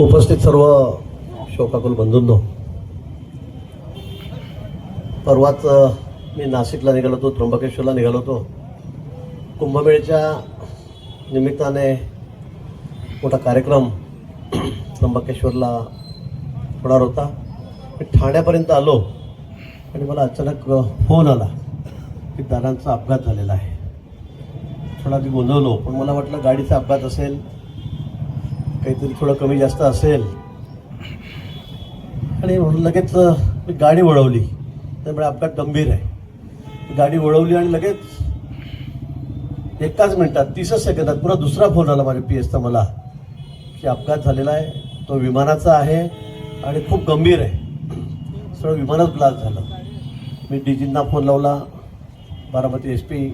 उपस्थित सर्व शोकाकुल बंधूंनो परवाच मी नाशिकला निघालो होतो त्र्यंबकेश्वरला निघालो होतो. कुंभमेळ्याच्या निमित्ताने मोठा कार्यक्रम त्र्यंबकेश्वरला होणार होता. मी ठाण्यापर्यंत आलो आणि मला अचानक फोन आला की दादांचा अपघात झालेला आहे. थोडा मी गोंधवलो पण मला वाटलं गाडीचा अपघात असेल काहीतरी थोडं कमी जास्त असेल. आणि म्हणून लगेच मी गाडी वळवली. त्यामुळे अपघात गंभीर आहे. गाडी वळवली आणि लगेच एकाच मिनिटात तीसच सेकंदात पुन्हा दुसरा फोन आला माझ्या पी एसचा मला की अपघात झालेला आहे. तो विमानाचा आहे आणि खूप गंभीर आहे. सगळं विमानच ब्लास्ट झालं. मी डीजींना फोन लावला. बारामती एस पी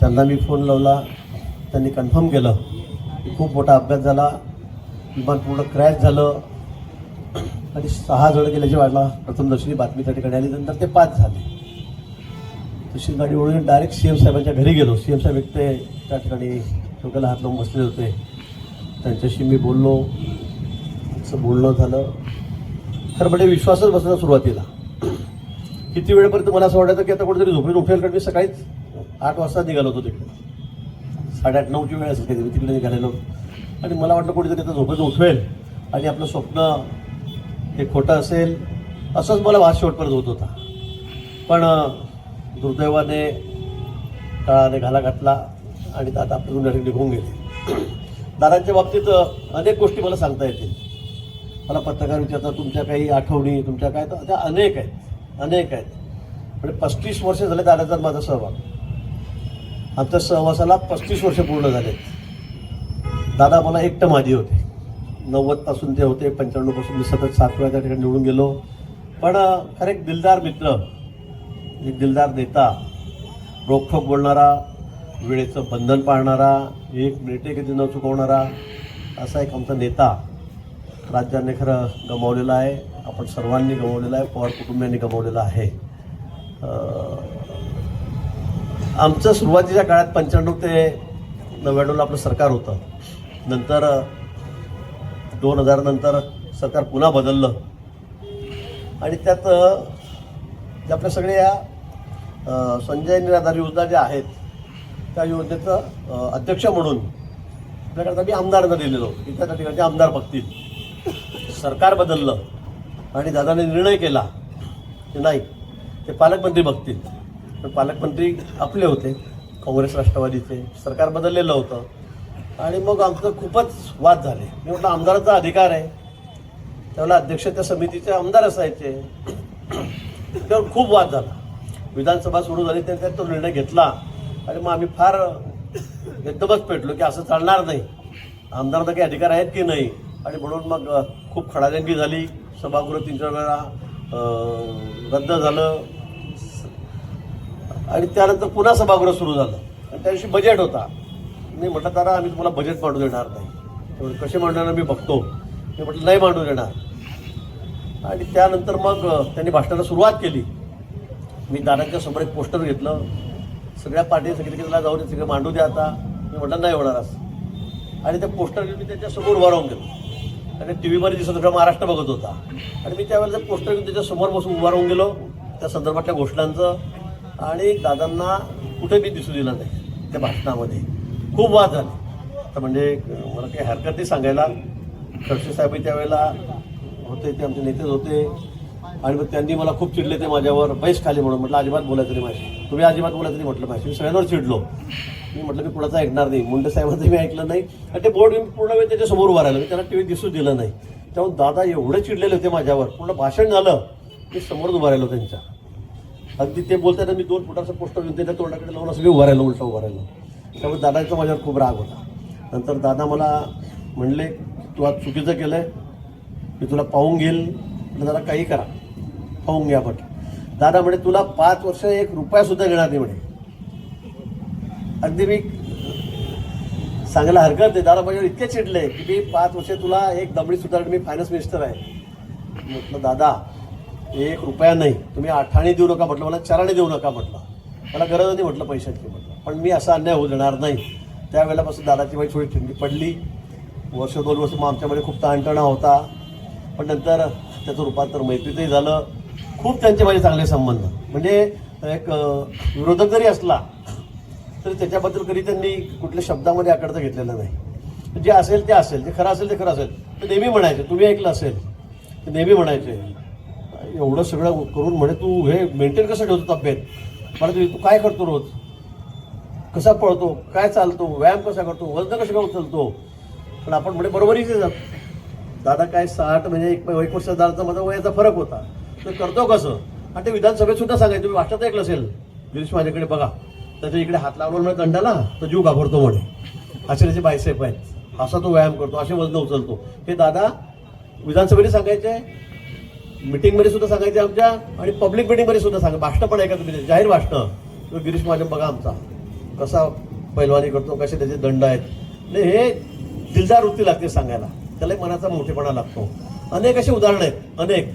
त्यांना मी फोन लावला. त्यांनी कन्फर्म केलं की खूप मोठा अपघात झाला. विमान पूर्ण क्रॅश झालं. आणि सहा जण गेल्याची वाटला प्रथमदर्शनी बातमी त्या ठिकाणी आली नंतर ते पाच झाले. तशी गाडी ओढून डायरेक्ट सी एम साहेबांच्या घरी गेलो. सी एम साहेब एकटे त्या ठिकाणी डोक्याला हात लावून बसले होते. त्यांच्याशी मी बोललो. असं बोलणं झालं. खरं म्हणजे विश्वासच बसला सुरुवातीला. किती वेळपर्यंत मला असं वाटायचं की आता कुठेतरी झोपेत उठेल? कारण मी सकाळीच आठ वाजता निघालो होतो तिकडे. साडेआठ नऊची वेळ असेल कधी तिकडे निघालेलो. आणि मला वाटलं कुठेतरी आता झोपेत उठवेल आणि आपलं स्वप्न हे खोटं असेल असंच मला वाद शेवटपर्यंत होत होता. पण दुर्दैवाने काळाने घाला घातला आणि दादा आपल्याकडून या निघून गेले. दादांच्या बाबतीत अनेक गोष्टी मला सांगता येतील. मला पत्रकार विचारतात तुमच्या काही आठवणी तुमच्या काय? तर त्या अनेक आहेत अनेक आहेत. म्हणजे पस्तीस वर्ष झाले दादाचा माझा सहभाग. आमच्या सहवासाला पस्तीस वर्ष पूर्ण झाले दादा मला एकटं माझी होते. नव्वदपासून ते होते पंच्याण्णवपासून मी सतत सात वेळा त्या ठिकाणी निवडून गेलो. पण खरं एक दिलदार मित्र एक दिलदार नेता रोखोक बोलणारा वेळेचं बंधन पाळणारा एक मिनिटे कधी न चुकवणारा असा एक आमचा नेता राज्याने खरं गमावलेला आहे. आपण सर्वांनी गमावलेला आहे पवार कुटुंबियांनी गमावलेला आहे. आमचं सुरुवातीच्या काळात पंच्याण्णव ते नव्याण्णवला आपलं सरकार होतं. नंतर दोन हजार नंतर सरकार पुन्हा बदललं. आणि त्यात अं, आपल्या सगळ्या संजय निराधार योजना ज्या आहेत त्या योजनेचं अध्यक्ष म्हणून आपल्याकडे मी आमदारांना दिलेलो की त्या ठिकाणी आमदार बघतील. सरकार बदललं आणि दादाने निर्णय केला की नाही ते पालकमंत्री बघतील. पण पालकमंत्री आपले होते काँग्रेस राष्ट्रवादीचे. सरकार बदललेलं होतं. आणि मग आमचं खूपच वाद झाले. मी म्हटलं आमदाराचा अधिकार आहे. त्यावेळेला अध्यक्ष त्या समितीचे आमदार असायचे. त्यावर खूप वाद झाला. विधानसभा सुरू झाली तर त्यात तो निर्णय घेतला. आणि मग आम्ही फार एकदमच पेटलो की असं चालणार नाही. आमदारांना काही अधिकार आहेत की नाही? आणि म्हणून मग खूप खडाजंगी झाली. सभागृह तीन चार वेळा रद्द झालं. आणि त्यानंतर पुन्हा सभागृह सुरू झालं. आणि त्या दिवशी बजेट होता. मी म्हटलं दादा आम्ही तुम्हाला बजेट मांडू देणार नाही. कसे मांडणार मी बघतो. मी म्हटलं नाही मांडू देणार. आणि त्यानंतर मग त्यांनी भाषणाला सुरुवात केली. मी दादांच्या समोर एक पोस्टर घेतलं. सगळ्या पार्टी सगळीकडे जाऊन सगळं मांडू द्या आता. मी म्हटलं नाही होणार असं. आणि ते पोस्टर घेऊन मी त्याच्यासमोर उभा राहून गेलो. आणि टी व्हीमध्ये दिसत होता महाराष्ट्र बघत होता. आणि मी त्यावेळेला ते पोस्टर घेऊन त्याच्यासमोर बसून उभा राहून गेलो त्या संदर्भातल्या घोषणांचं. आणि दादांना कुठे मी दिसू दिलं नाही त्या भाषणामध्ये. खूप वाद झाले. तर म्हणजे मला काही हरकत नाही सांगायला. खडसे साहेब त्यावेळेला होते ते आमचे नेतेच होते. आणि मग त्यांनी मला खूप चिडले ते माझ्यावर बैस खाली म्हणून म्हटलं अजिबात बोलायचं नाही माझी तुम्ही अजिबात बोलायचं नाही म्हटलं माझी मी सगळ्यांवर चिडलो. मी म्हटलं मी कुणाचं ऐकणार नाही. मुंडे साहेबांचं मी ऐकलं नाही. आणि ते बोर्ड मी पूर्ण वेळ त्याच्यासमोर उभा राहिलो. मी त्यांना टी व्ही दिसू दिलं नाही. त्यामुळे दादा एवढे चिडलेले होते माझ्यावर. पूर्ण भाषण झालं. मी समोरच उभा राहिलो त्यांच्या. अगदी ते बोलताना मी दोन फुटाचं पोस्टर घेऊन त्याच्या तोंडाकडे लावून असं मी उभा राहिलो उलटा उभा राहिलो. त्यामुळे दादाचा माझ्यावर खूप राग होता. नंतर दादा मला म्हणले तू आज चुकीचं केलं आहे मी तुला पाहून घेईल. दादा काही करा. पाहून घ्या म्हटलं दादा म्हणे तुला पाच वर्ष एक रुपयासुद्धा घेणार नाही म्हणे. अगदी मी सांगायला हरकत नाही. दादा माझ्यावर इतके चिडले की मी पाच वर्ष तुला एक दमडी सुधारण मी फायनान्स मिनिस्टर आहे. म्हटलं दादा एक रुपया नाही. तुम्ही आठाने देऊ नका म्हटलं. मला चाराने देऊ नका म्हटलं. मला गरज नाही म्हटलं पैशाची म्हटलं. पण मी असा अन्याय होऊ देणार नाही. त्यावेळेलापासून दादाची बाई थोडी थंडी पडली. वर्ष दोन वर्ष मग आमच्यामध्ये खूप ताणतणा होता. पण नंतर त्याचं रूपांतर मैत्रीतही झालं. खूप त्यांचे माझे चांगले संबंध. म्हणजे एक विरोधक जरी असला तरी त्याच्याबद्दल कधी त्यांनी कुठल्या शब्दामध्ये आकडता घेतलेलं नाही. जे असेल ते असेल जे खरं असेल ते खरं असेल. ते नेहमी म्हणायचे तुम्ही ऐकलं असेल. ते नेहमी म्हणायचे एवढं सगळं करून म्हणे तू हे मेंटेन कसं ठेवतो तब्येत? मला तू तू काय करतो रोज? कसा पळतो काय चालतो व्यायाम कसा करतो वजन कसं काय उचलतो पण आपण म्हणे बरोबरीचे आहे दादा काय साठ म्हणजे एक एक वर्ष दादाचा माझा वयाचा फरक होता. तो करतो कसं? आणि ते विधानसभेत सुद्धा सांगायचं तुम्ही वाटत ऐकलं असेल. गिरीश माझ्याकडे बघा. त्याच्या इकडे हात लावला म्हणजे दंडाला तो जीव घाबरतो म्हणे. असे त्याचे बायसेप आहेत. असा तो व्यायाम करतो असे वजन उचलतो. हे दादा विधानसभेने सांगायचे मिटिंगमध्ये सुद्धा सांगायचे आमच्या आणि पब्लिक मिटिंगमध्ये सुद्धा सांगा भाषणं पण ऐका तुम्ही जाहीर भाषणं गिरीश माझ्या बघा आमचा. कसा पैलवानी करतो कसे त्याचे दंड आहेत. नाही हे दिलदार वृत्ती लागते सांगायला. त्याला एक मनाचा मोठेपणा लागतो. अनेक अशी उदाहरणं आहेत. अनेक.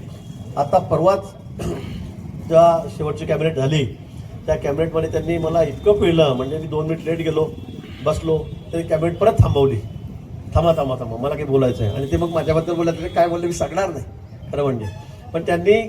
आता परवाच ज्या शेवटची कॅबिनेट झाली त्या कॅबिनेटमध्ये त्यांनी मला इतकं पिळलं म्हणजे मी दोन मिनिट लेट गेलो बसलो तरी कॅबिनेट परत थांबवली. थांबा थांबा थांबा. मला काही बोलायचं आहे आणि ते मग माझ्याबद्दल बोलायचं काय बोलले? मी सांगणार नाही. खरं म्हणजे. पण त्यांनी